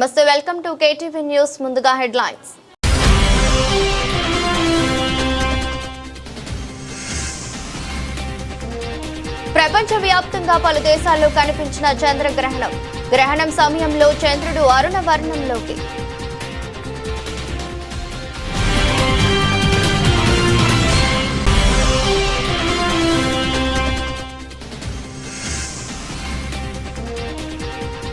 నమస్తే welcome to KTV news ముందుగా headlines. ప్రపంచవ్యాప్తంగా పలు దేశాల్లో కనిపించిన చంద్రగ్రహణం. గ్రహణం సమయంలో చంద్రుడు అరుణ వర్ణంలోకి.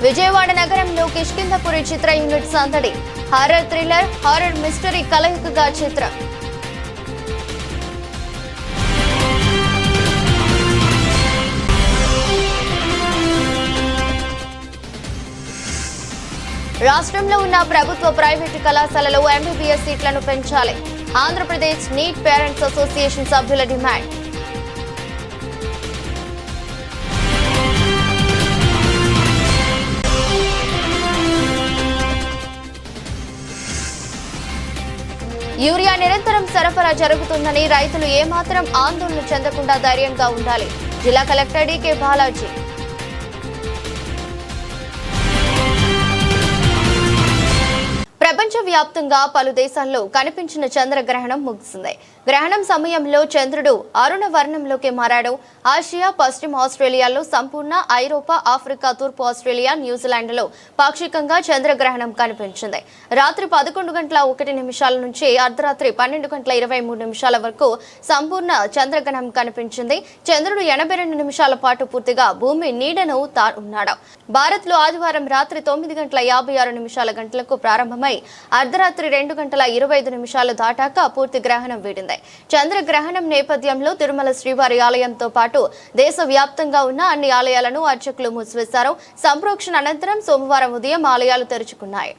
విజయవాడ నగరంలో కిష్కిందపురి చిత్ర యూనిట్ సందడి హారర్ థ్రిల్లర్ హారర్ మిస్టరీ కలయికగా చిత్రం. రాష్ట్రంలో ఉన్న ప్రభుత్వ ప్రైవేటు కళాశాలలో ఎంబీబీఎస్ సీట్లను పెంచాలి. ఆంధ్రప్రదేశ్ నీట్ పేరెంట్స్ అసోసియేషన్ సభ్యుల డిమాండ్. నిరంతరం సరఫరా జరుగుతుందని రైతులు ఏమాత్రం ఆందోళన చెందకుండా ధైర్యంగా ఉండాలి. జిల్లా కలెక్టర్ డికే బాలాజీ. ప్రపంచవ్యాప్తంగా పలు దేశాల్లో కనిపించిన చంద్రగ్రహణం ముగిసింది. గ్రహణం సమయంలో చంద్రుడు అరుణ వర్ణంలోకి మారాడు. ఆసియా పశ్చిమ ఆస్ట్రేలియాలో సంపూర్ణ ఐరోపా ఆఫ్రికా తూర్పు ఆస్ట్రేలియా న్యూజిలాండ్లో పాక్షికంగా చంద్రగ్రహణం కనిపించింది. రాత్రి పదకొండు గంటల ఒకటి నిమిషాల నుంచి అర్ధరాత్రి పన్నెండు గంటల ఇరవై మూడు నిమిషాల వరకు సంపూర్ణ చంద్రగ్రహణం కనిపించింది. చంద్రుడు ఎనభై రెండు నిమిషాల పాటు పూర్తిగా భూమి నీడను తా ఉన్నాడు. భారత్లో ఆదివారం రాత్రి తొమ్మిది గంటల యాభై ఆరు నిమిషాల గంటలకు ప్రారంభమై అర్ధరాత్రి రెండు గంటల ఇరవై ఐదు నిమిషాలు దాటాక పూర్తి గ్రహణం వీడింది. చంద్రగ్రహణం నేపథ్యంలో తిరుమల శ్రీవారి ఆలయంతో పాటు దేశవ్యాప్తంగా ఉన్న అన్ని ఆలయాలను అర్చకులు మూసివేశారు. సంప్రోక్షణ అనంతరం సోమవారం ఉదయం ఆలయాలు తెరుచుకున్నాయి.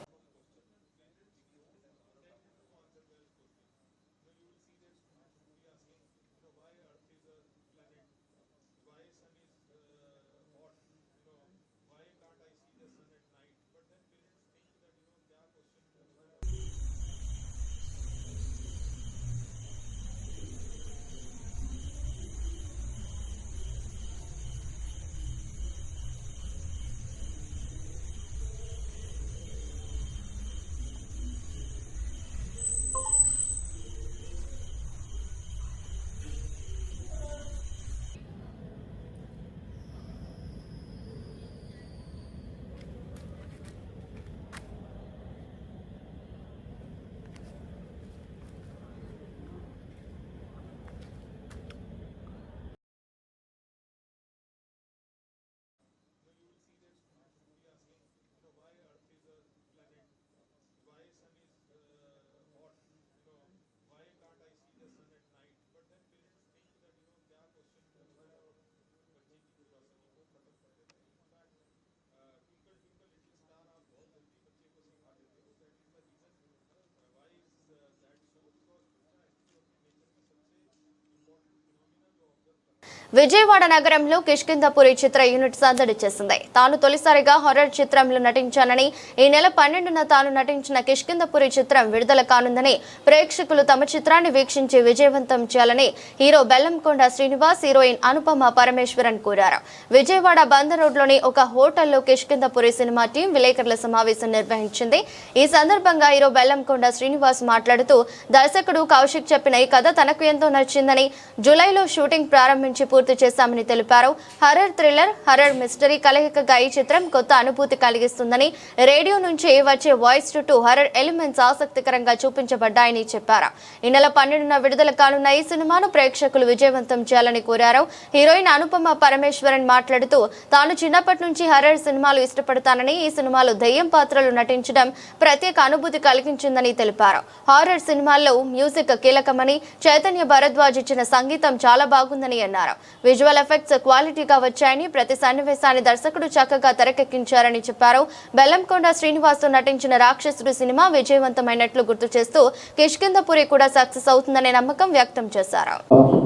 విజయవాడ నగరంలో కిష్కిందపురి చిత్ర యూనిట్ సందడి చేసింది. తాను తొలిసారిగా హర్రర్ చిత్రంలో నటించానని ఈ నెల పన్నెండున తాను నటించిన కిష్కిందపురి చిత్రం విడుదల కానుందని ప్రేక్షకులు తమ చిత్రాన్ని వీక్షించి విజయవంతం చేయాలని హీరో బెల్లంకొండ శ్రీనివాస్ హీరోయిన్ అనుపమ పరమేశ్వరన్ కోరారు. విజయవాడ బందర్ రోడ్లోని ఒక హోటల్లో కిష్కిందపురి సినిమా టీం విలేకరుల సమావేశం నిర్వహించింది. ఈ సందర్భంగా హీరో బెల్లంకొండ శ్రీనివాస్ మాట్లాడుతూ దర్శకుడు కౌశిక్ చెప్పిన ఈ కథ తనకు ఎంతో నచ్చిందని జూలైలో షూటింగ్ ప్రారంభించి పూర్తి చేశామని తెలిపారు. హర్రర్ థ్రిల్లర్ హర్రర్ మిస్టరీ కలయికగా ఈ చిత్రం కొత్త అనుభూతి కలిగిస్తుందని రేడియో నుంచి వచ్చే వాయిస్ టు హర్రర్ ఎలిమెంట్స్ ఆసక్తికరంగా చూపించబడ్డాయని చెప్పారు. ఈ నెల పన్నెండున విడుదల కానున్న ఈ సినిమాను ప్రేక్షకులు విజయవంతం చేయాలని కోరారు. హీరోయిన్ అనుపమ పరమేశ్వరన్ మాట్లాడుతూ తాను చిన్నప్పటి నుంచి హర్రర్ సినిమాలు ఇష్టపడతానని ఈ సినిమాలో దెయ్యం పాత్రలు నటించడం ప్రత్యేక అనుభూతి కలిగించిందని తెలిపారు. హారర్ సినిమాల్లో మ్యూజిక్ కీలకమని చైతన్య భరద్వాజ్ ఇచ్చిన సంగీతం చాలా బాగుందని అన్నారు. విజువల్ ఎఫెక్ట్స్ క్వాలిటీగా వచ్చాయని ప్రతి సన్నివేశాన్ని దర్శకుడు చక్కగా తెరకెక్కించారని చెప్పారు. బెల్లంకొండ శ్రీనివాస్ నటించిన రాక్షసుడు సినిమా విజయవంతమైనట్లు గుర్తు చేస్తూ కిష్కిందపురి కూడా సక్సెస్ అవుతుందనే నమ్మకం వ్యక్తం చేశారు.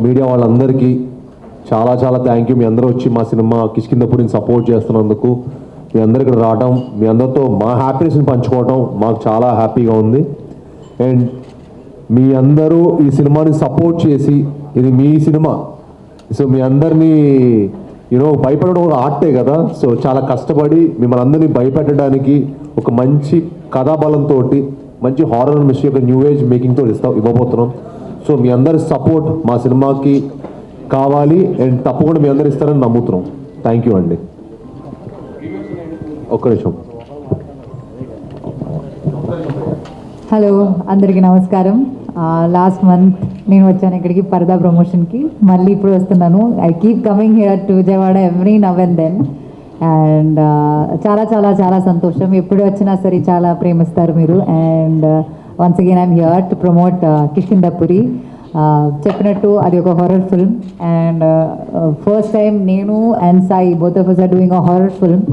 మీడియా వాళ్ళందరికీ చాలా చాలా థ్యాంక్ యూ మీ అందరూ వచ్చి మా సినిమా కిష్కిందపురిని సపోర్ట్ చేస్తున్నందుకు మీ అందరు ఇక్కడ రావడం మీ అందరితో మా హ్యాపీనెస్ని పంచుకోవడం మాకు చాలా హ్యాపీగా ఉంది. అండ్ మీ అందరూ ఈ సినిమాని సపోర్ట్ చేసి ఇది మీ సినిమా. సో మీ అందరినీ యూనో భయపడడం ఒక ఆర్టే కదా. సో చాలా కష్టపడి మిమ్మల్ని అందరినీ భయపెట్టడానికి ఒక మంచి కథాబలంతో మంచి హారర్ మిషన్ యొక్క న్యూ ఏజ్ మేకింగ్తో ఇస్తా ఇవ్వబోతున్నాం. సో మీ అందరి సపోర్ట్ మా సినిమాకి కావాలి అండ్ తప్పకుండా మీ అందరు ఇస్తారని నమ్ముతున్నాం. థ్యాంక్ యూ అండి. ఒక్క నిమిషం. హలో అందరికీ నమస్కారం. Uh, లాస్ట్ మంత్ నేను వచ్చాను ఇక్కడికి పరదా ప్రమోషన్కి. మళ్ళీ ఇప్పుడు వస్తున్నాను. I keep coming here to Vijayawada every now and then and చాలా చాలా చాలా సంతోషం. ఎప్పుడు వచ్చినా సరే చాలా ప్రేమిస్తారు మీరు. And once again I'm here to promote Kishkindhapuri చెప్పినట్టు అది ఒక horror film and first time నేను and Sai both of are doing a horror film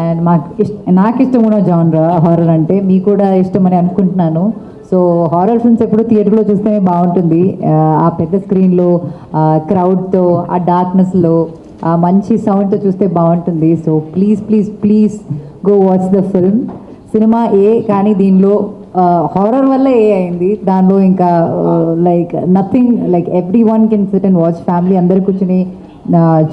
and మాకు ఇష్ట నాకు ఇష్టమైన ఉన్న జానరా హారర్ అంటే మీకు కూడా ఇష్టం అని అనుకుంటున్నాను. సో హారర్ ఫిల్మ్స్ ఎప్పుడు థియేటర్లో చూస్తేనే బాగుంటుంది. ఆ, పెద్ద స్క్రీన్లో క్రౌడ్తో ఆ డార్క్నెస్లో ఆ మంచి సౌండ్తో చూస్తే బాగుంటుంది. So please please please go watch the film cinema ఏ కానీ దీనిలో హారర్ వల్ల ఏ అయింది. దానిలో ఇంకా like nothing like everyone can sit and watch family అందరు కూర్చుని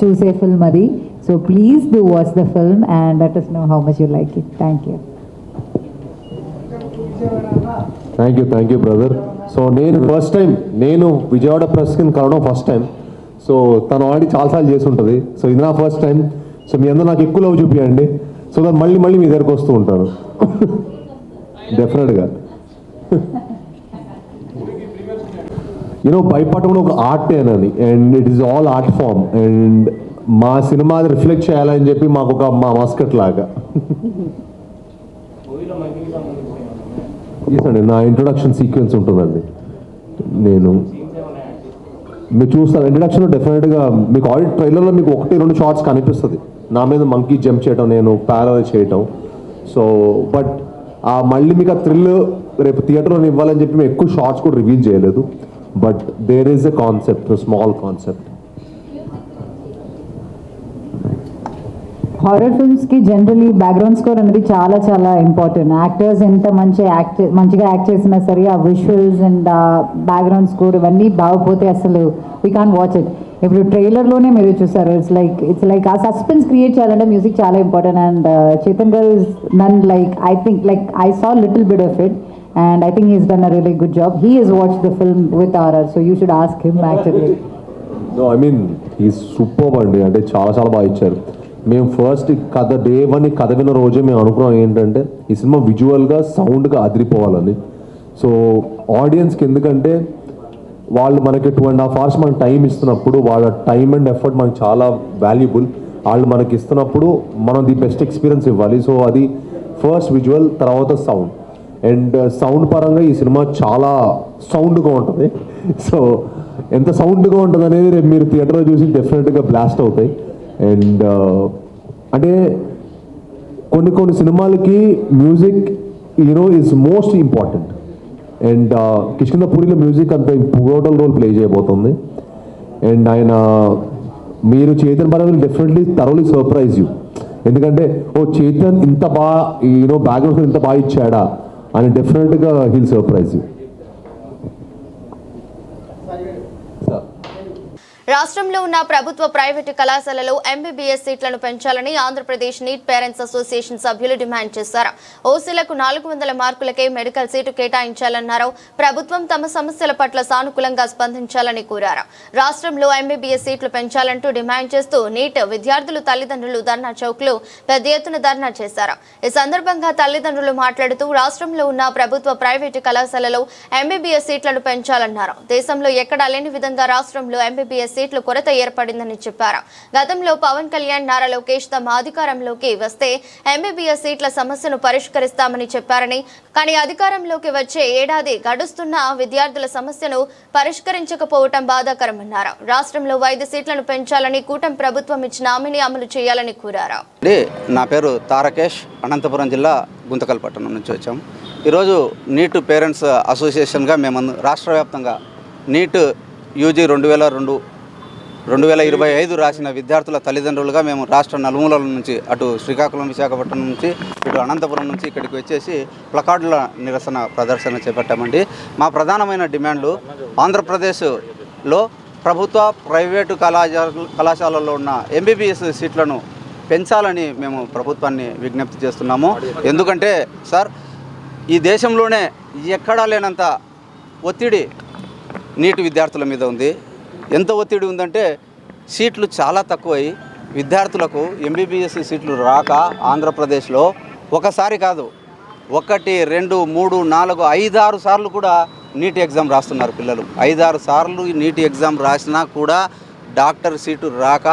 చూసే ఫిల్మ్ అది. So please do watch the film and that is know how much you like it thank you thank you thank you brother so నేను first time నేను విజయవాడ ప్రెస్కి కలవడం first time so తను already చాలాసార్లు చేసి ఉంటుంది సో ఇది నా ఫస్ట్ టైం సో మీ అందరూ నాకు ఎక్కువ లవ్ చూపించండి సో దాన్ని మళ్ళీ మళ్ళీ మీ దగ్గరకు వస్తూ ఉంటాను డెఫినెట్గా యూనో భయపడటం కూడా ఒక ఆర్టేనని and it is all art form and మా సినిమా రిఫ్లెక్ట్ చేయాలని చెప్పి మాకు ఒక మా మస్కట్ లాగా. Yes అండి నా ఇంట్రొడక్షన్ సీక్వెన్స్ ఉంటుందండి. నేను మీరు చూస్తాను ఇంట్రడక్షన్లో డెఫినెట్గా మీకు ఆల్రెడీ ట్రైలర్లో మీకు ఒకటి రెండు షార్ట్స్ కనిపిస్తుంది. నా మీద మంకీ జంప్ చేయడం నేను ప్యారల్ చేయటం. సో బట్ ఆ మళ్ళీ మీకు ఆ థ్రిల్ రేపు థియేటర్లో ఇవ్వాలని చెప్పి మేము ఎక్కువ షార్ట్స్ కూడా రివీల్ చేయలేదు. But there is a concept small concept horror ఫిల్మ్స్కి generally background score అనేది చాలా చాలా ఇంపార్టెంట్ యాక్టర్స్ ఎంత మంచి యాక్ట్ మంచిగా యాక్ట్ చేసినా సరే ఆ విజువల్స్ అండ్ ఆ బ్యాక్గ్రౌండ్ స్కోర్ ఇవన్నీ బాగపోతే అసలు వీ కాన్ వాచ్ ఇట్ ఇప్పుడు ట్రైలర్లోనే మీరు చూసారు. ఇట్స్ లైక్ ఇట్స్ లైక్ ఆ సస్పెన్స్ క్రియేట్ చేయాలంటే మ్యూజిక్ చాలా important and Chetan garu none like I think like I saw little bit of it and I think he's done a really good job he is watch the film with RR so you should ask him actually no I mean ఈ super అండి అంటే చాలా చాలా బాగా ఇచ్చారు. మేము first కథ day one కథ విన్న రోజే మేము అనుకున్నాం ఏంటంటే ఈ సినిమా విజువల్గా సౌండ్గా అదిరిపోవాలని. సో ఆడియన్స్కి ఎందుకంటే వాళ్ళు మనకి టూ అండ్ హాఫ్ అవర్స్ మనకి టైం ఇస్తున్నప్పుడు వాళ్ళ టైం అండ్ ఎఫర్ట్ మనకు చాలా వాల్యుబుల్ వాళ్ళు మనకి ఇస్తున్నప్పుడు మనం ది బెస్ట్ ఎక్స్పీరియన్స్ ఇవ్వాలి. సో అది ఫస్ట్ విజువల్ తర్వాత సౌండ్ అండ్ సౌండ్ పరంగా ఈ సినిమా చాలా సౌండ్గా ఉంటుంది. సో ఎంత సౌండ్గా ఉంటుంది అనేది రేపు మీరు థియేటర్లో చూసి డెఫినెట్గా బ్లాస్ట్ అవుతాయి. అండ్ uh, అంటే కొన్ని కొన్ని సినిమాలకి music you know is most important and కిష్కిందపూరిలో music అంత పివోటల్ రోల్ ప్లే చేయబోతుంది. అండ్ ఆయన మీరు చేతన్ పరంగా డెఫినెట్లీ తరోలీ సర్ప్రైజ్ యూ ఎందుకంటే ఓ చేతన్ ఇంత బాగా యూనో బ్యాక్గ్రౌండ్ ఇంత బాగా ఇచ్చాడా అని డెఫినెట్గా హీల్ సర్ప్రైజ్ యూ రాష్ట్రంలో ఉన్న ప్రభుత్వ ప్రైవేటు కళాశాలలో ఎంబీబీఎస్ సీట్లను పెంచాలని ఆంధ్రప్రదేశ్ నీట్ పేరెంట్స్ అసోసియేషన్ సభ్యులు డిమాండ్ చేశారు. ఓసీలకు నాలుగు వందల మార్కులకే మెడికల్ సీటు కేటాయించాలన్నారు. ప్రభుత్వం తమ సమస్యల పట్ల సానుకూలంగా స్పందించాలని కోరారు. రాష్ట్రంలో ఎంబీబీఎస్ సీట్లు పెంచాలంటూ డిమాండ్ చేస్తూ నీట్ విద్యార్థులు తల్లిదండ్రులు ధర్నా చౌక్లో పెద్ద ఎత్తున ధర్నా చేశారు. ఈ సందర్భంగా తల్లిదండ్రులు మాట్లాడుతూ రాష్ట్రంలో ఉన్న ప్రభుత్వ ప్రైవేటు కళాశాలలో ఎంబీబీఎస్ సీట్లను పెంచాలన్నారు. దేశంలో ఎక్కడా లేని విధంగా రాష్ట్రంలో ఎంబీబీఎస్ సీట్లు కొరత ఏర్పడిందని చెప్పారు. గతంలో పవన్ కళ్యాణ్ నారా లోకేష్ తమ అధికారంలోకి వస్తే ఎంబీబీఎస్ సీట్ల సమస్యను పరిష్కరిస్తామని చెప్పారని కానీ అధికారంలోకి వచ్చే ఏడాది గడుస్తున్న విద్యార్థుల సమస్యను పరిష్కరించకపోవటం బాధాకరమన్నారు. రాష్ట్రంలో వైద్య సీట్లను పెంచాలని కూటమి ప్రభుత్వం ఇచ్చిన హామీని అమలు చేయాలని కోరారు. నా పేరు తారకేష్ అనంతపురం జిల్లా గుంతకల్ పట్టణం నుంచి వచ్చాం. ఈరోజు నీట్ పేరెంట్స్ అసోసియేషన్గా మేము రాష్ట్ర వ్యాప్తంగా నీట్ యూజీ రెండు వేల రెండు రెండు వేల ఇరవై ఐదు రాసిన విద్యార్థుల తల్లిదండ్రులుగా మేము రాష్ట్ర నలుమూలల నుంచి అటు శ్రీకాకుళం విశాఖపట్నం నుంచి ఇటు అనంతపురం నుంచి ఇక్కడికి వచ్చేసి ప్లకార్డుల నిరసన ప్రదర్శన చేపట్టామండి. మా ప్రధానమైన డిమాండ్లు ఆంధ్రప్రదేశ్లో ప్రభుత్వ ప్రైవేటు కళాశాల కళాశాలల్లో ఉన్న ఎంబీబీఎస్ సీట్లను పెంచాలని మేము ప్రభుత్వాన్ని విజ్ఞప్తి చేస్తున్నాము. ఎందుకంటే సార్ ఈ దేశంలోనే ఎక్కడా లేనంత ఒత్తిడి నీటి విద్యార్థుల మీద ఉంది. ఎంత ఒత్తిడి ఉందంటే సీట్లు చాలా తక్కువై విద్యార్థులకు ఎంబీబీఎస్ సీట్లు రాక ఆంధ్రప్రదేశ్లో ఒకసారి కాదు ఒకటి రెండు మూడు నాలుగు ఐదారు సార్లు కూడా నీట్ ఎగ్జామ్ రాస్తున్నారు పిల్లలు. ఐదారు సార్లు నీట్ ఎగ్జామ్ రాసినా కూడా డాక్టర్ సీటు రాక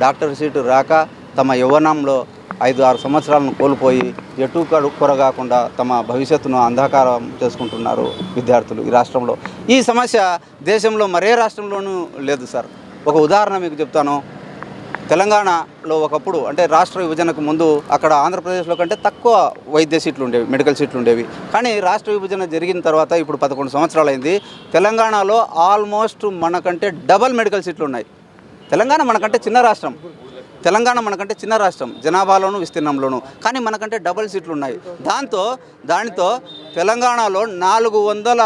డాక్టర్ సీటు రాక తమ యవ్వనంలో ఐదు ఆరు సంవత్సరాలను కోల్పోయి ఎటు కడు కొరగాకుండా తమ భవిష్యత్తును అంధకారం చేసుకుంటున్నారు విద్యార్థులు ఈ రాష్ట్రంలో. ఈ సమస్య దేశంలో మరే రాష్ట్రంలోనూ లేదు సార్. ఒక ఉదాహరణ మీకు చెప్తాను. తెలంగాణలో ఒకప్పుడు అంటే రాష్ట్ర విభజనకు ముందు అక్కడ ఆంధ్రప్రదేశ్లో కంటే తక్కువ వైద్య సీట్లు ఉండేవి మెడికల్ సీట్లు ఉండేవి. కానీ రాష్ట్ర విభజన జరిగిన తర్వాత ఇప్పుడు పదకొండు సంవత్సరాలు అయింది తెలంగాణలో ఆల్మోస్ట్ మనకంటే డబల్ మెడికల్ సీట్లు ఉన్నాయి. తెలంగాణ మనకంటే చిన్న రాష్ట్రం. తెలంగాణ మనకంటే చిన్న రాష్ట్రం జనాభాలోను విస్తీర్ణంలోను. కానీ మనకంటే డబల్ సీట్లు ఉన్నాయి దాంతో దానితో తెలంగాణలో నాలుగు వందల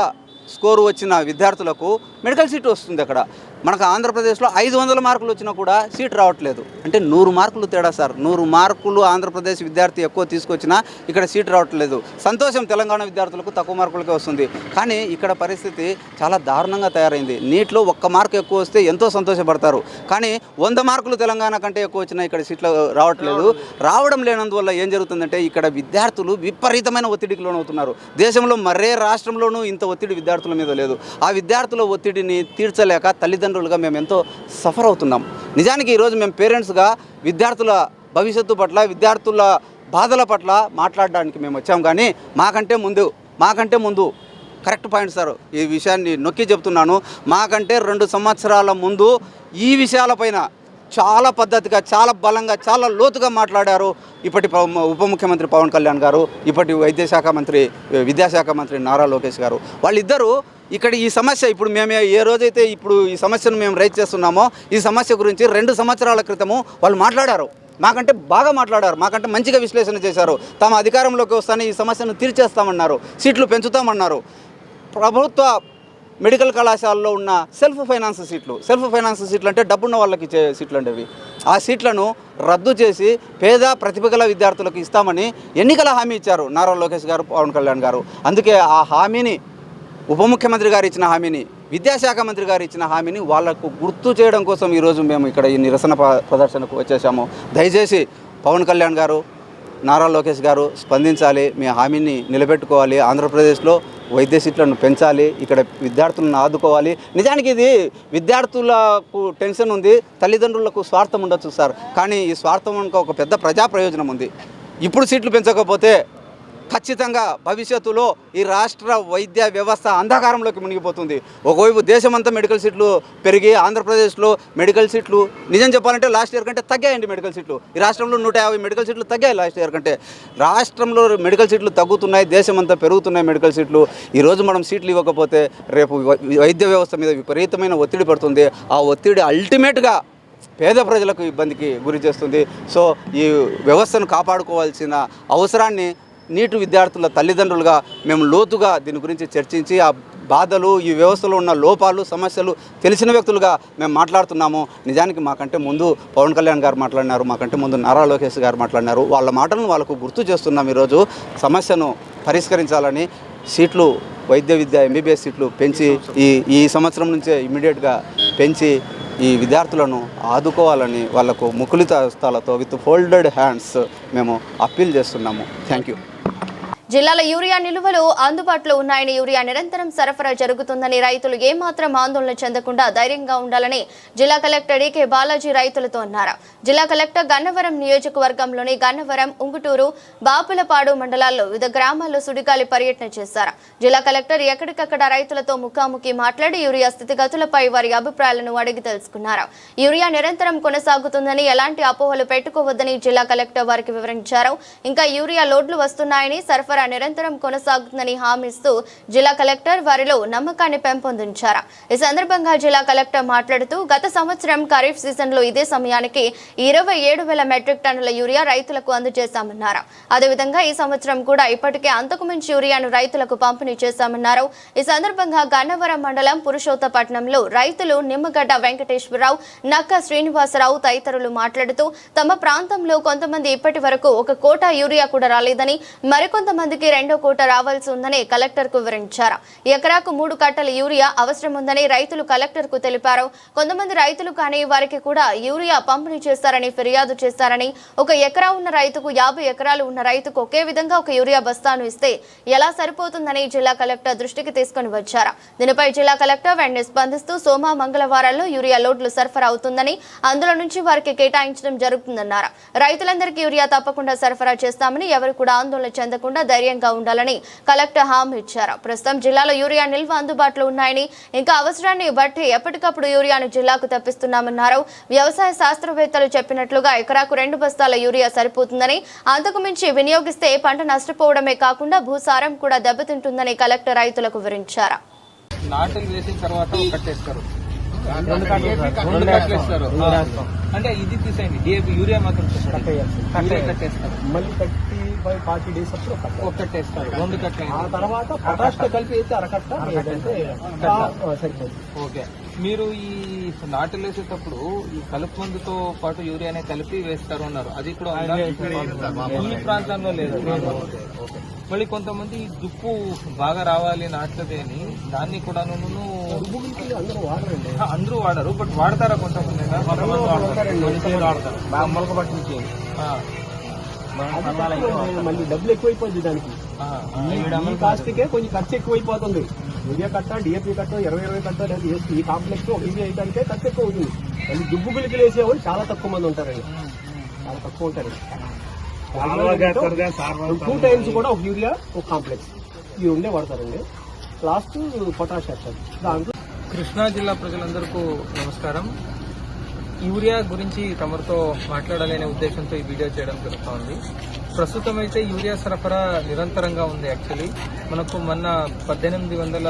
స్కోరు వచ్చిన విద్యార్థులకు మెడికల్ సీట్ వస్తుంది అక్కడ. మనకు ఆంధ్రప్రదేశ్లో ఐదు వందల మార్కులు వచ్చినా కూడా సీట్ రావట్లేదు. అంటే నూరు మార్కులు తేడా సార్. నూరు మార్కులు ఆంధ్రప్రదేశ్ విద్యార్థి ఎక్కువ తీసుకొచ్చినా ఇక్కడ సీట్ రావట్లేదు. సంతోషం తెలంగాణ విద్యార్థులకు తక్కువ మార్కులకే వస్తుంది. కానీ ఇక్కడ పరిస్థితి చాలా దారుణంగా తయారైంది. నీట్లో ఒక్క మార్కు ఎక్కువ వస్తే ఎంతో సంతోషపడతారు. కానీ వంద మార్కులు తెలంగాణ కంటే ఎక్కువ వచ్చినా ఇక్కడ సీట్లు రావట్లేదు. రావడం లేనందువల్ల ఏం జరుగుతుందంటే ఇక్కడ విద్యార్థులు విపరీతమైన ఒత్తిడికి లోనవుతున్నారు. దేశంలో మరే రాష్ట్రంలోనూ ఇంత ఒత్తిడి విద్యార్థుల మీద లేదు. ఆ విద్యార్థుల ఒత్తిడిని తీర్చలేక తల్లిదండ్రులు తల్లిదండ్రులుగా మేము ఎంతో సఫర్ అవుతున్నాం. నిజానికి ఈరోజు మేము పేరెంట్స్గా విద్యార్థుల భవిష్యత్తు పట్ల విద్యార్థుల బాధల పట్ల మాట్లాడడానికి మేము వచ్చాం. కానీ మాకంటే ముందు మాకంటే ముందు కరెక్ట్ పాయింట్ సార్ ఈ విషయాన్ని నొక్కి చెప్తున్నాను. మాకంటే రెండు సంవత్సరాల ముందు ఈ విషయాలపైన చాలా పద్ధతిగా చాలా బలంగా చాలా లోతుగా మాట్లాడారు ఇప్పటి ఉప ముఖ్యమంత్రి పవన్ కళ్యాణ్ గారు ఇప్పటి వైద్యశాఖ మంత్రి విద్యాశాఖ మంత్రి నారా లోకేష్ గారు. వాళ్ళిద్దరూ ఇక్కడ ఈ సమస్య ఇప్పుడు మేము ఏ రోజైతే ఇప్పుడు ఈ సమస్యను మేము రైజ్ చేస్తున్నామో ఈ సమస్య గురించి రెండు సంవత్సరాల క్రితము వాళ్ళు మాట్లాడారు. మాకంటే బాగా మాట్లాడారు. మాకంటే మంచిగా విశ్లేషణ చేశారు. తమ అధికారంలోకి వస్తానే ఈ సమస్యను తీర్చేస్తామన్నారు. సీట్లు పెంచుతామన్నారు. ప్రభుత్వ మెడికల్ కళాశాలలో ఉన్న సెల్ఫ్ ఫైనాన్స్ సీట్లు. సెల్ఫ్ ఫైనాన్స్ సీట్లు అంటే డబ్బున్న వాళ్ళకి ఇచ్చే సీట్లు అండి అవి. ఆ సీట్లను రద్దు చేసి పేద ప్రతిభగల విద్యార్థులకు ఇస్తామని ఎన్నికల హామీ ఇచ్చారు నారా లోకేష్ గారు పవన్ కళ్యాణ్ గారు. అందుకే ఆ హామీని ఉప ముఖ్యమంత్రి గారు ఇచ్చిన హామీని విద్యాశాఖ మంత్రి గారు ఇచ్చిన హామీని వాళ్ళకు గుర్తు చేయడం కోసం ఈరోజు మేము ఇక్కడ ఈ నిరసన ప్రదర్శనకు వచ్చేసాము దయచేసి పవన్ కళ్యాణ్ గారు నారా లోకేష్ గారు స్పందించాలి మీ హామీని నిలబెట్టుకోవాలి ఆంధ్రప్రదేశ్లో వైద్య సీట్లను పెంచాలి ఇక్కడ విద్యార్థులను ఆదుకోవాలి. నిజానికి ఇది విద్యార్థులకు టెన్షన్ ఉంది తల్లిదండ్రులకు స్వార్థం ఉండొచ్చు సార్. కానీ ఈ స్వార్థం ఒక పెద్ద ప్రజా ప్రయోజనం ఉంది. ఇప్పుడు సీట్లు పెంచకపోతే ఖచ్చితంగా భవిష్యత్తులో ఈ రాష్ట్ర వైద్య వ్యవస్థ అంధకారంలోకి మునిగిపోతుంది. ఒకవైపు దేశమంతా మెడికల్ సీట్లు పెరిగి ఆంధ్రప్రదేశ్లో మెడికల్ సీట్లు నిజం చెప్పాలంటే లాస్ట్ ఇయర్ కంటే తగ్గాయండి మెడికల్ సీట్లు. ఈ రాష్ట్రంలో నూట యాభై మెడికల్ సీట్లు తగ్గాయి లాస్ట్ ఇయర్ కంటే. రాష్ట్రంలో మెడికల్ సీట్లు తగ్గుతున్నాయి దేశమంతా పెరుగుతున్నాయి మెడికల్ సీట్లు. ఈరోజు మనం సీట్లు ఇవ్వకపోతే రేపు వై- వైద్య వ్యవస్థ మీద విపరీతమైన ఒత్తిడి పడుతుంది. ఆ ఒత్తిడి అల్టిమేట్గా పేద ప్రజలకు ఇబ్బందికి గురి చేస్తుంది. సో ఈ వ్యవస్థను కాపాడుకోవాల్సిన అవసరాన్ని నీటు విద్యార్థుల తల్లిదండ్రులుగా మేము లోతుగా దీని గురించి చర్చించి ఆ బాధలు ఈ వ్యవస్థలో ఉన్న లోపాలు సమస్యలు తెలిసిన వ్యక్తులుగా మేము మాట్లాడుతున్నాము. నిజానికి మాకంటే ముందు పవన్ కళ్యాణ్ గారు మాట్లాడినారు మాకంటే ముందు నారా లోకేష్ గారు మాట్లాడినారు. వాళ్ళ మాటలను వాళ్ళకు గుర్తు చేస్తున్నాం ఈరోజు. సమస్యను పరిష్కరించాలని సీట్లు వైద్య విద్య ఎంబీబీఎస్ సీట్లు పెంచి ఈ ఈ సంవత్సరం నుంచే ఇమీడియట్గా పెంచి ఈ విద్యార్థులను ఆదుకోవాలని వాళ్ళకు ముకులిత హస్తాలతో విత్ ఫోల్డెడ్ హ్యాండ్స్ మేము అప్పీల్ చేస్తున్నాము. Thank you. జిల్లాల యూరియా నిల్వలు అందుబాటులో ఉన్నాయని యూరియా నిరంతరం సరఫరా జరుగుతుందని రైతులు ఏమాత్రం ఆందోళన చెందకుండా ధైర్యంగా ఉండాలని జిల్లా కలెక్టర్ డీకే బాలాజీ రైతులతో అన్నారు. జిల్లా కలెక్టర్ గన్నవరం నియోజకవర్గంలోని గన్నవరం ఉంగుటూరు బాపులపాడు మండలాల్లో వివిధ గ్రామాల్లో సుడిగాలి పర్యటన చేశారు. జిల్లా కలెక్టర్ ఎక్కడికక్కడ రైతులతో ముఖాముఖి మాట్లాడి యూరియా స్థితిగతులపై వారి అభిప్రాయాలను అడిగి తెలుసుకున్నారు. యూరియా నిరంతరం కొనసాగుతుందని ఎలాంటి అపోహలు పెట్టుకోవద్దని జిల్లా కలెక్టర్ వారికి వివరించారు. ఇంకా యూరియా లోడ్లు వస్తున్నాయని సరఫరా సరఫరా నిరంతరం కొనసాగుతుందని హామీ ఇస్తూ జిల్లా కలెక్టర్ వారిలో నమ్మకాన్ని పెంపొందించారు. ఈ సందర్భంగా జిల్లా కలెక్టర్ మాట్లాడుతూ గత సంవత్సరం ఖరీఫ్ సీజన్లో ఇదే సమయానికి ఇరవై ఏడు వేల మెట్రిక్ టన్నుల యూరియా రైతులకు అందజేశామన్నారు. అదేవిధంగా ఈ సంవత్సరం కూడా ఇప్పటికే అంతకు మించి యూరియాను రైతులకు పంపిణీ చేశామన్నారు. ఈ సందర్భంగా గన్నవరం మండలం పురుషోత్తపట్నంలో రైతులు నిమ్మగడ్డ వెంకటేశ్వరరావు నక్క శ్రీనివాసరావు తదితరులు మాట్లాడుతూ తమ ప్రాంతంలో కొంతమంది ఇప్పటి వరకు ఒక కోట యూరియా కూడా రాలేదని మరికొంతమంది మందికి రెండో కోట రావాల్సి ఉందని కలెక్టర్కు వివరించారు ఎకరాకు మూడు కట్టల యూరియా అవసరం ఉందని రైతులు కలెక్టర్కు తెలిపారు. కొంతమంది రైతులు కానీ వారికి కూడా యూరియా పంపిణీ చేస్తారని ఫిర్యాదు చేస్తారని ఒక ఎకరా ఉన్న రైతుకు యాభై ఎకరాలు ఉన్న రైతుకు ఒకే విధంగా ఒక యూరియా బస్తాను ఇస్తే ఎలా సరిపోతుందని జిల్లా కలెక్టర్ దృష్టికి తీసుకుని వచ్చారు. దీనిపై జిల్లా కలెక్టర్ వెంటనే స్పందిస్తూ సోమ మంగళవారాల్లో యూరియా లోడ్లు సరఫరా అవుతుందని అందులో నుంచి వారికి కేటాయించడం జరుగుతుందన్నారు. రైతులందరికీ యూరియా తప్పకుండా సరఫరా చేస్తామని ఎవరు కూడా ఆందోళన చెందకుండా ధైర్యంగా ఉండాలని కలెక్టర్ హామీ ఇచ్చారు. ప్రస్తుతం జిల్లాలో యూరియా నిల్వ అందుబాటులో ఉన్నాయని ఇంకా అవసరాన్ని బట్టి ఎప్పటికప్పుడు యూరియాను జిల్లాకు తెప్పిస్తున్నామన్నారు. వ్యవసాయ శాస్త్రవేత్తలు చెప్పినట్లుగా ఎకరాకు రెండు బస్తాల యూరియా సరిపోతుందని అంతకు మించి వినియోగిస్తే పంట నష్టపోవడమే కాకుండా భూసారం కూడా దెబ్బతింటుందని కలెక్టర్ రైతులకు వివరించారు. అంటే ఇది తీసేయండి. డిఏపి యూరియా మాత్రం కట్టేస్తారు. మళ్ళీ థర్టీ ఫైవ్ ఫార్టీ డేస్ అప్పుడు కట్ట. ఆ తర్వాత పొటాష్తో కలిపి అయితే అరకట్ట సరిపోతుంది ఓకే. మీరు ఈ నాటులు వేసేటప్పుడు ఈ కలుపు మందుతో పాటు యూరియానే కలిపి వేస్తారు అన్నారు అది కూడా ఉందా? ఈ ప్రాంతంలో లేదు. ఓకే. మళ్ళీ కొంతమంది ఈ దుప్పు బాగా రావాలి నాటులది అని దాన్ని కూడా అందరూ వాడరు బట్ వాడతారా కొంతమంది? వాడతారు. మొలక పట్టించి ఆ, మళ్ళీ డబ్బులు ఎక్కువైపోద్ది దానికి. ఆ, ఈ కాస్ట్కే కొంచెం ఖర్చు ఎక్కువైపోతుంది. యూరియా కట్ట డిఏపీ కట్ట ఇరవై ఇరవై కట్ట లేదు వేసి ఈ కాంప్లెక్స్ ఒక యూరియా అయితే ఖర్చు ఎక్కువ అవుతుంది మళ్ళీ దుబ్బు గులికలు వేసేవాళ్ళు చాలా తక్కువ మంది ఉంటారండి. చాలా తక్కువ ఉంటారు. టూ టైమ్స్ కూడా ఒక యూరియా ఒక కాంప్లెక్స్. ఇవి ఉండే వాడతారండి. లాస్ట్ పొటాష్ వేస్తారు దాంట్లో కృష్ణా జిల్లా ప్రజలందరికీ నమస్కారం. యూరియా గురించి తమరితో మాట్లాడాలనే ఉద్దేశంతో ఈ వీడియో చేయడం జరుగుతోంది ప్రస్తుతం అయితే యూరియా సరఫరా నిరంతరంగా ఉంది యాక్చువల్లీ. మనకు మొన్న పద్దెనిమిది వందల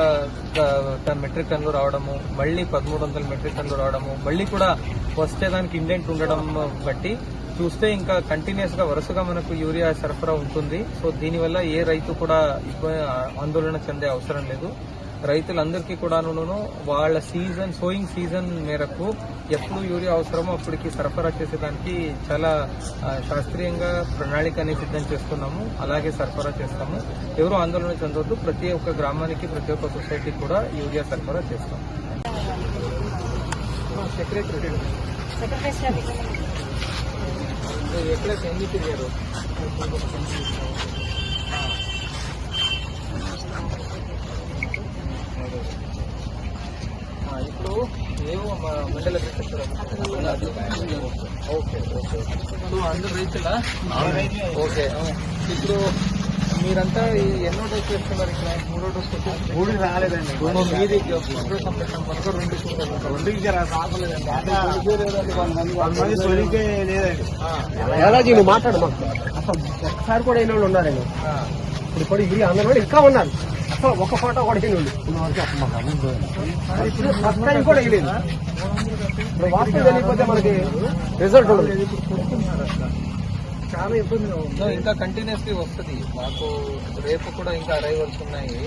మెట్రిక్ టన్లు రావడము మళ్ళీ పదమూడు వందల మెట్రిక్ టన్లు రావడము మళ్ళీ కూడా వస్తే దానికి ఇండెంట్ ఉండడం బట్టి చూస్తే ఇంకా కంటిన్యూస్గా వరుసగా మనకు యూరియా సరఫరా ఉంటుంది. సో దీనివల్ల ఏ రైతు కూడా ఆందోళన చెందే అవసరం లేదు. రైతులందరికీ కూడాను వాళ్ళ సీజన్ సోయింగ్ సీజన్ మేరకు ఎప్పుడు యూరియా అవసరమో అప్పటికి సరఫరా చేసేదానికి చాలా శాస్త్రీయంగా ప్రణాళిక అనేది సిద్ధం చేస్తున్నాము. అలాగే సరఫరా చేస్తాము. ఎవరు ఆందోళన చెందొద్దు. ప్రతి ఒక్క గ్రామానికి ప్రతి ఒక్క సొసైటీకి కూడా యూరియా సరఫరా చేస్తాం. సెక్రటరీ. ఎక్కడ ఎన్ని తిరిగారు ఆ, ఇప్పుడు ఏవో మా మండల సెక్రటరీ ఓకే ఓకే ఇప్పుడు అందరు రైతులా ఓకే ఆ. ఇప్పుడు మీరంతా ఈ ఎన్నో డోస్ చేస్తున్నారు ఇక్కడ మూడో డోస్ మూడు రాలేదండి మీది ఒకటో సంవత్సరం మనకు రెండు ఎలాజీ నువ్వు మాట్లాడు మాకు అసలు ఒక్కసారి కూడా అయిన వాళ్ళు ఉన్నారండి ఇప్పుడు కూడా ఇది అందరూ కూడా ఇంకా ఉన్నారు అసలు ఒక ఫోటో కూడా ఇప్పుడు ఫస్ట్ టైం కూడా వేయలేదు ఇప్పుడు వాస్తవం తెలియకపోతే మనకి రిజల్ట్ ఉండదు. చాలా ఇబ్బందిగా ఉంది. No, ఇంకా కంటిన్యూస్లీ వస్తుంది. మాకు రేపు కూడా ఇంకా అరైవల్స్ ఉన్నాయి.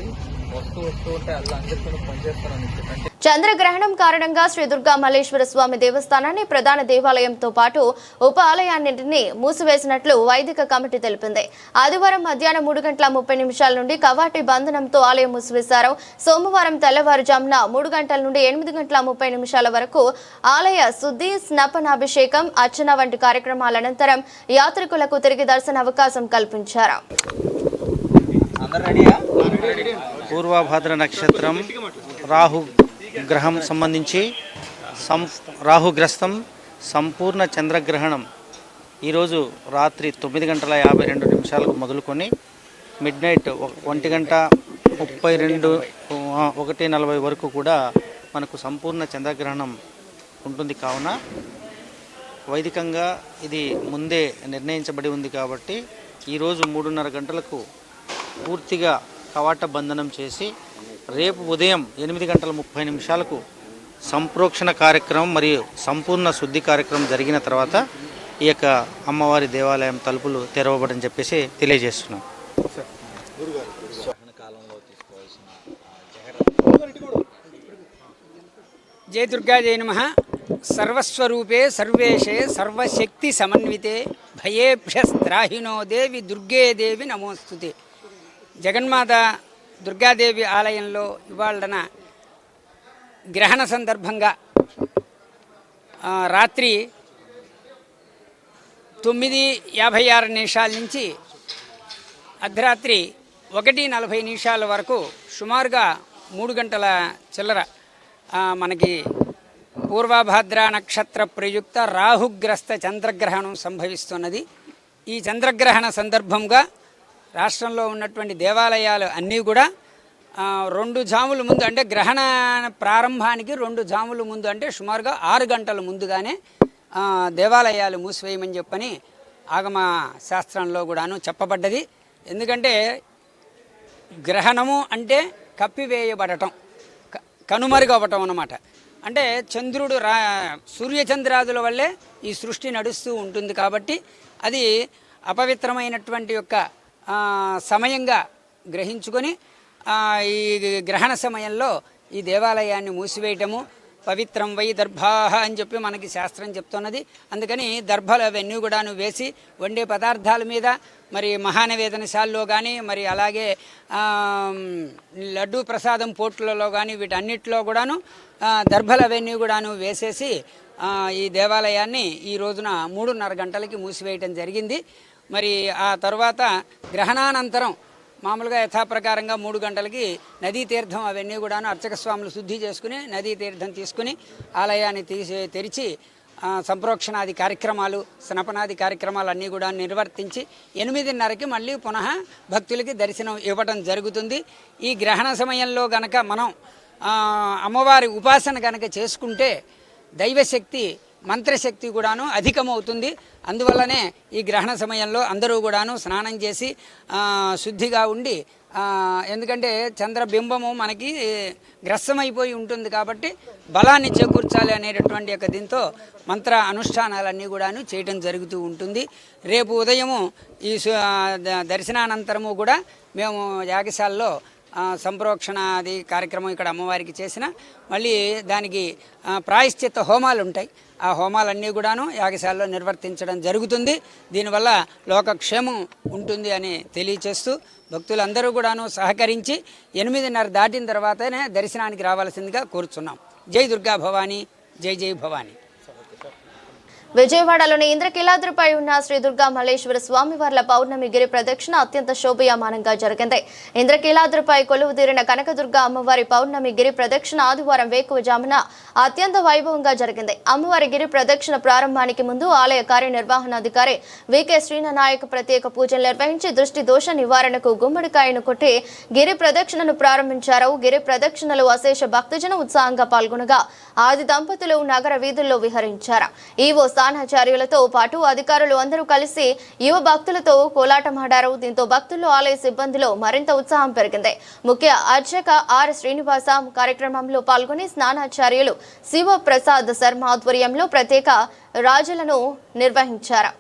వస్తూ వస్తూ ఉంటే అలా అందరికీ పనిచేస్తాను అంటే చంద్రగ్రహణం కారణంగా శ్రీ దుర్గా మల్లేశ్వర స్వామి దేవస్థానాన్ని ప్రధాన దేవాలయంతో పాటు ఉప ఆలయాన్నింటినీ మూసివేసినట్లు వైదిక కమిటీ తెలిపింది. ఆదివారం మధ్యాహ్నం మూడు గంటల ముప్పై నిమిషాల నుండి కవాటి బంధనంతో ఆలయం మూసివేశారు. సోమవారం తెల్లవారుజామున మూడు గంటల నుండి ఎనిమిది గంటల ముప్పై నిమిషాల వరకు ఆలయ శుద్ధి స్నపనాభిషేకం అర్చన వంటి కార్యక్రమాల అనంతరం యాత్రికులకు తిరిగి దర్శన అవకాశం కల్పించారు. పూర్వభాద్ర నక్షత్రం రాహు గ్రహం సంబంధించి సం రాహుగ్రస్తం సంపూర్ణ చంద్రగ్రహణం ఈరోజు రాత్రి తొమ్మిది గంటల యాభై రెండు నిమిషాలకు మొదలుకొని మిడ్ నైట్ ఒంటి గంట ముప్పై రెండు ఒకటి నలభై వరకు కూడా మనకు సంపూర్ణ చంద్రగ్రహణం ఉంటుంది కావున వైదికంగా ఇది ముందే నిర్ణయించబడి ఉంది కాబట్టి ఈరోజు మూడున్నర గంటలకు పూర్తిగా కవాట బంధనం చేసి రేపు ఉదయం ఎనిమిది గంటల ముప్పై నిమిషాలకు సంప్రోక్షణ కార్యక్రమం మరియు సంపూర్ణ శుద్ధి కార్యక్రమం జరిగిన తర్వాత ఈ యొక్క అమ్మవారి దేవాలయం తలుపులు తెరవబడని చెప్పేసి తెలియజేస్తున్నాం. జయ దుర్గా జయ నమ. సర్వస్వరూపే సర్వేషే సర్వశక్తి సమన్వితే భయేభ్యస్త్రాహినో దేవి దుర్గే దేవి నమోస్తుతే. జగన్మాత దుర్గాదేవి ఆలయంలో ఇవాళన గ్రహణ సందర్భంగా రాత్రి తొమ్మిది యాభై ఆరు నిమిషాల నుంచి అర్ధరాత్రి ఒకటి నలభై నిమిషాల వరకు సుమారుగా మూడు గంటల చిల్లర మనకి పూర్వభాద్ర నక్షత్ర ప్రయుక్త రాహుగ్రస్త చంద్రగ్రహణం సంభవిస్తున్నది. ఈ చంద్రగ్రహణ సందర్భంగా రాష్ట్రంలో ఉన్నటువంటి దేవాలయాలు అన్నీ కూడా రెండు జాముల ముందు అంటే గ్రహణ ప్రారంభానికి రెండు జాముల ముందు అంటే సుమారుగా ఆరు గంటల ముందుగానే దేవాలయాలు మూసివేయమని చెప్పని ఆగమ శాస్త్రంలో కూడాను చెప్పబడ్డది. ఎందుకంటే గ్రహణము అంటే కప్పివేయబడటం క- అన్నమాట. అంటే చంద్రుడు రా సూర్యచంద్రాదుల వల్లే ఈ సృష్టి నడుస్తూ ఉంటుంది కాబట్టి అది అపవిత్రమైనటువంటి యొక్క సమయంగా గ్రహించుకొని ఈ గ్రహణ సమయంలో ఈ దేవాలయాన్ని మూసివేయటము పవిత్రం వై దర్భాహ అని చెప్పి మనకి శాస్త్రం చెప్తున్నది. అందుకని దర్భలు అవన్నీ కూడాను వేసి వండే పదార్థాల మీద మరి మహానవేదనశాలలో కానీ మరి అలాగే లడ్డూ ప్రసాదం పోట్లలో కానీ వీటన్నిటిలో కూడాను దర్భలు అవన్నీ కూడాను వేసేసి ఈ దేవాలయాన్ని ఈ రోజున మూడున్నర గంటలకి మూసివేయటం జరిగింది. మరి ఆ తర్వాత గ్రహణానంతరం మామూలుగా యథాప్రకారంగా మూడు గంటలకి నదీ తీర్థం అవన్నీ కూడాను అర్చక స్వాములు శుద్ధి చేసుకుని నదీ తీర్థం తీసుకుని ఆలయాన్ని తీసి తెరిచి సంప్రోక్షణాది కార్యక్రమాలు స్నపనాది కార్యక్రమాలు అన్నీ కూడా నిర్వర్తించి ఎనిమిదిన్నరకి మళ్ళీ పునః భక్తులకి దర్శనం ఇవ్వటం జరుగుతుంది. ఈ గ్రహణ సమయంలో గనక మనం అమ్మవారి ఉపాసన గనక చేసుకుంటే దైవశక్తి మంత్రశక్తి కూడాను అధికమవుతుంది. అందువల్లనే ఈ గ్రహణ సమయంలో అందరూ కూడాను స్నానం చేసి శుద్ధిగా ఉండి ఎందుకంటే చంద్రబింబము మనకి గ్రస్తమైపోయి ఉంటుంది కాబట్టి బలాన్ని చేకూర్చాలి అనేటటువంటి యొక్క దీంతో మంత్ర అనుష్ఠానాలన్నీ కూడాను చేయటం జరుగుతూ ఉంటుంది. రేపు ఉదయము ఈ సు- ద- దర్శనానంతరము కూడా మేము యాగశాలలో సంప్రోక్షణాది సంప్రోక్షణ అది కార్యక్రమం ఇక్కడ అమ్మవారికి చేసిన మళ్ళీ దానికి ప్రాయశ్చిత్త హోమాలు ఉంటాయి ఆ హోమాలన్నీ కూడాను యాగశాలలో నిర్వర్తించడం జరుగుతుంది. దీనివల్ల లోకక్షేమం ఉంటుంది అని తెలియచేస్తూ భక్తులందరూ కూడాను సహకరించి ఎనిమిదిన్నర దాటిన తర్వాతనే దర్శనానికి రావాల్సిందిగా కోరుచున్నాం. జై దుర్గా భవానీ జై జై భవానీ. విజయవాడలోని ఇంద్రకీలాద్రిపై ఉన్న శ్రీ దుర్గా మల్లేశ్వర స్వామివార్ల పౌర్ణమి గిరి ప్రదక్షిణ అత్యంత శోభయామానంగా జరిగింది. ఇంద్రకీలాద్రిపై కొలువు తీరిన కనకదుర్గ అమ్మవారి పౌర్ణమి గిరి ప్రదక్షిణ ఆదివారం వేకువజామున అత్యంత వైభవంగా జరిగింది. అమ్మవారి గిరి ప్రదక్షిణ ప్రారంభానికి ముందు ఆలయ కార్యనిర్వహణాధికారి వికే శ్రీనాయక్ ప్రత్యేక పూజలు నిర్వహించి దృష్టి దోష నివారణకు గుమ్మడికాయను కొట్టి గిరి ప్రదక్షిణను ప్రారంభించారు. గిరి ప్రదక్షిణలో అశేష భక్తజన ఉత్సాహంగా పాల్గొనగా ఆది దంపతులు నగర వీధుల్లో విహరించారు. ఈవో స్థానాచార్యులతో పాటు అధికారులు అందరూ కలిసి యువ భక్తులతో కోలాటమాడారు. దీంతో భక్తులు ఆలయ సిబ్బందిలో మరింత ఉత్సాహం పెరిగింది. ముఖ్య అర్చక ఆర్. శ్రీనివాస కార్యక్రమంలో పాల్గొని స్నానాచార్యులు శివ ప్రసాద్ శర్మ ఆధ్వర్యంలో ప్రత్యేక రాజులను నిర్వహించారు.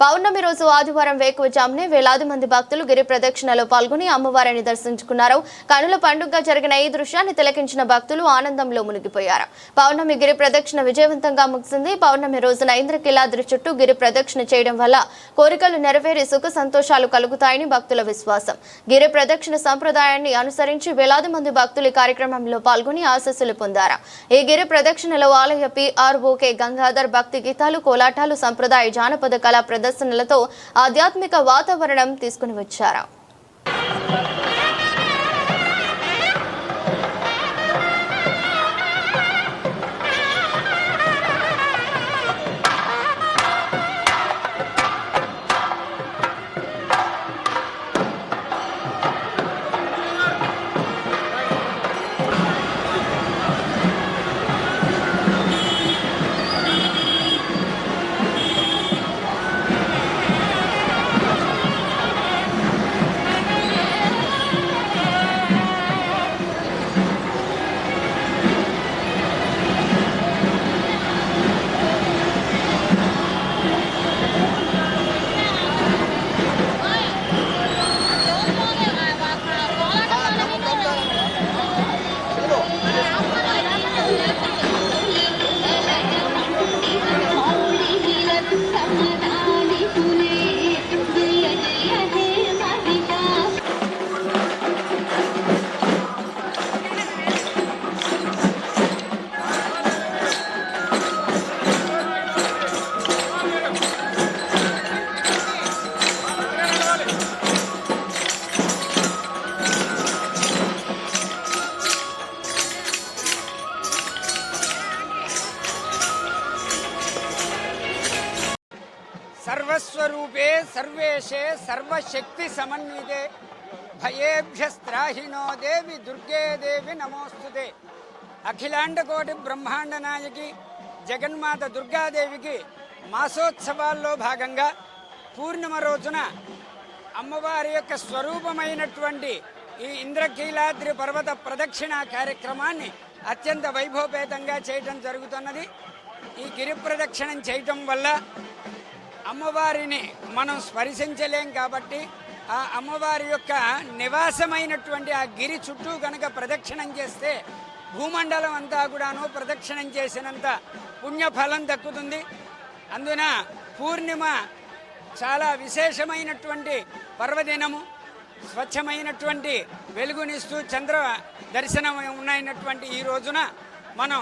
పౌర్ణమి రోజు ఆదివారం వేకువజామునే వేలాది మంది భక్తులు గిరి ప్రదక్షిణలో పాల్గొని అమ్మవారిని దర్శించుకున్నారు. కనుల పండుగ జరిగిన ఈ దృశ్యాన్ని తిలకించిన భక్తులు ఆనందంలో మునిగిపోయారు. పౌర్ణమి గిరి ప్రదక్షిణ విజయవంతంగా ముగిసింది. పౌర్ణమి రోజున ఇంద్రకిలాద్రి చుట్టూ గిరి ప్రదక్షిణ చేయడం వల్ల కోరికలు నెరవేరి సుఖ సంతోషాలు కలుగుతాయని భక్తుల విశ్వాసం. గిరి ప్రదక్షిణ సంప్రదాయాన్ని అనుసరించి వేలాది మంది భక్తులు ఈ కార్యక్రమంలో పాల్గొని ఆశస్సులు పొందారు. ఈ గిరి ప్రదక్షిణలో ఆలయ పిఆర్ఓకే గంగాధర్ భక్తి గీతాలు కోలాటాలు సంప్రదాయ జానపద కళా ప్రదర్శనలతో ఆధ్యాత్మిక వాతావరణం తీసుకుని వచ్చారు. సర్వశక్తి సమన్వితే భయేభ్యస్త్రాహినో దేవి దుర్గే దేవి నమోస్తుతే. అఖిలాండకోటి బ్రహ్మాండ నాయకి జగన్మాత దుర్గాదేవికి మాసోత్సవాల్లో భాగంగా పూర్ణిమ రోజున అమ్మవారి యొక్క స్వరూపమైనటువంటి ఈ ఇంద్రకీలాద్రి పర్వత ప్రదక్షిణ కార్యక్రమాన్ని అత్యంత వైభవపేతంగా చేయటం జరుగుతున్నది. ఈ గిరి ప్రదక్షిణం చేయటం వల్ల అమ్మవారిని మనం స్పర్శించలేం కాబట్టి ఆ అమ్మవారి యొక్క నివాసమైనటువంటి ఆ గిరి చుట్టూ కనుక ప్రదక్షిణం చేస్తే భూమండలం అంతా కూడాను ప్రదక్షిణం చేసినంత పుణ్యఫలం దక్కుతుంది. అందున పూర్ణిమ చాలా విశేషమైనటువంటి పర్వదినము స్వచ్ఛమైనటువంటి వెలుగునిస్తూ చంద్ర దర్శనం ఉన్నటువంటి ఈ రోజున మనం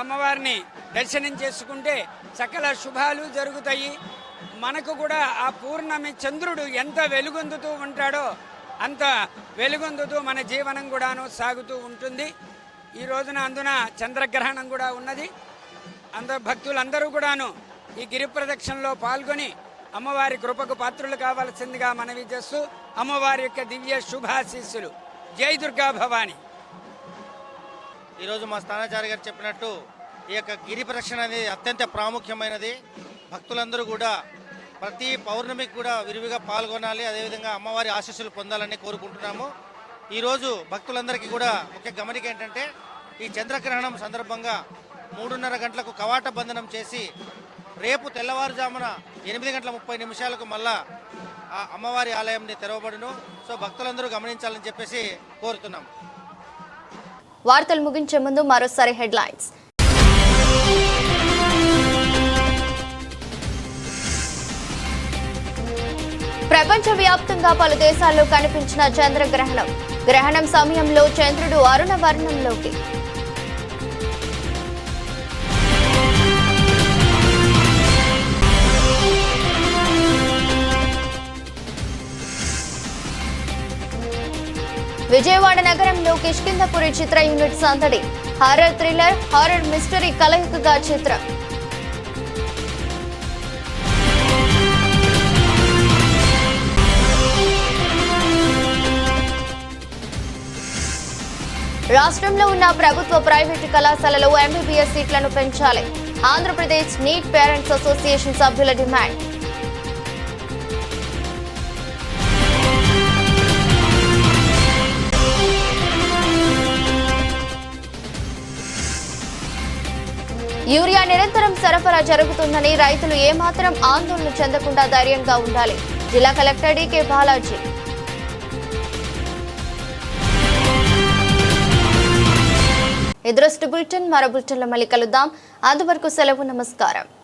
అమ్మవారిని దర్శనం చేసుకుంటే సకల శుభాలు జరుగుతాయి. మనకు కూడా ఆ పూర్ణమి చంద్రుడు ఎంత వెలుగొందుతూ ఉంటాడో అంత వెలుగొందుతూ మన జీవనం కూడాను సాగుతూ ఉంటుంది. ఈ రోజున అందున చంద్రగ్రహణం కూడా ఉన్నది. అంద భక్తులందరూ కూడాను ఈ గిరి ప్రదక్షిణలో పాల్గొని అమ్మవారి కృపకు పాత్రులు కావాల్సిందిగా మనవి చేస్తూ అమ్మవారి యొక్క దివ్య శుభాశీస్సులు. జై దుర్గా భవాని. ఈరోజు మా స్థానాచారి గారు చెప్పినట్టు ఈ యొక్క గిరి ప్రదక్షిణ అనేది అత్యంత ప్రాముఖ్యమైనది. భక్తులందరూ కూడా ప్రతి పౌర్ణమికి కూడా విరివిగా పాల్గొనాలి. అదేవిధంగా అమ్మవారి ఆశీస్సులు పొందాలని కోరుకుంటున్నాము. ఈరోజు భక్తులందరికీ కూడా ముఖ్య గమనిక ఏంటంటే ఈ చంద్రగ్రహణం సందర్భంగా మూడున్నర గంటలకు కవాట బంధనం చేసి రేపు తెల్లవారుజామున ఎనిమిది గంటల ముప్పై నిమిషాలకు మళ్ళా ఆ అమ్మవారి ఆలయంని తెరవబడును. సో భక్తులందరూ గమనించాలని చెప్పేసి కోరుతున్నాం వార్తలు ముగించే ముందు మరోసారి హెడ్లైన్స్. ప్రపంచవ్యాప్తంగా పలు దేశాల్లో కనిపించిన చంద్రగ్రహణం. గ్రహణం సమయంలో చంద్రుడు అరుణ వర్ణంలోకి విజయవాడ నగరంలో కిష్కిందపురి చిత్ర యూనిట్ సందడి. హారర్ థ్రిల్లర్ హారర్ మిస్టరీ కలయికగా చిత్రం. రాష్ట్రంలో ఉన్న ప్రభుత్వ ప్రైవేటు కళాశాలలో ఎంబీబీఎస్ సీట్లను పెంచాలి. ఆంధ్రప్రదేశ్ నీట్ పేరెంట్స్ అసోసియేషన్ సభ్యుల డిమాండ్. యూరియా నిరంతరం సరఫరా జరుగుతుందని రైతులు ఏమాత్రం ఆందోళన చెందకుండా ధైర్యంగా ఉండాలి. జిల్లా కలెక్టర్ డీకే బాలాజీ ఎదురొస్ట్ బులెటిన్ మరో బులెటిన్లో మళ్ళీ కలుద్దాం. అంతవరకు సెలవు నమస్కారం.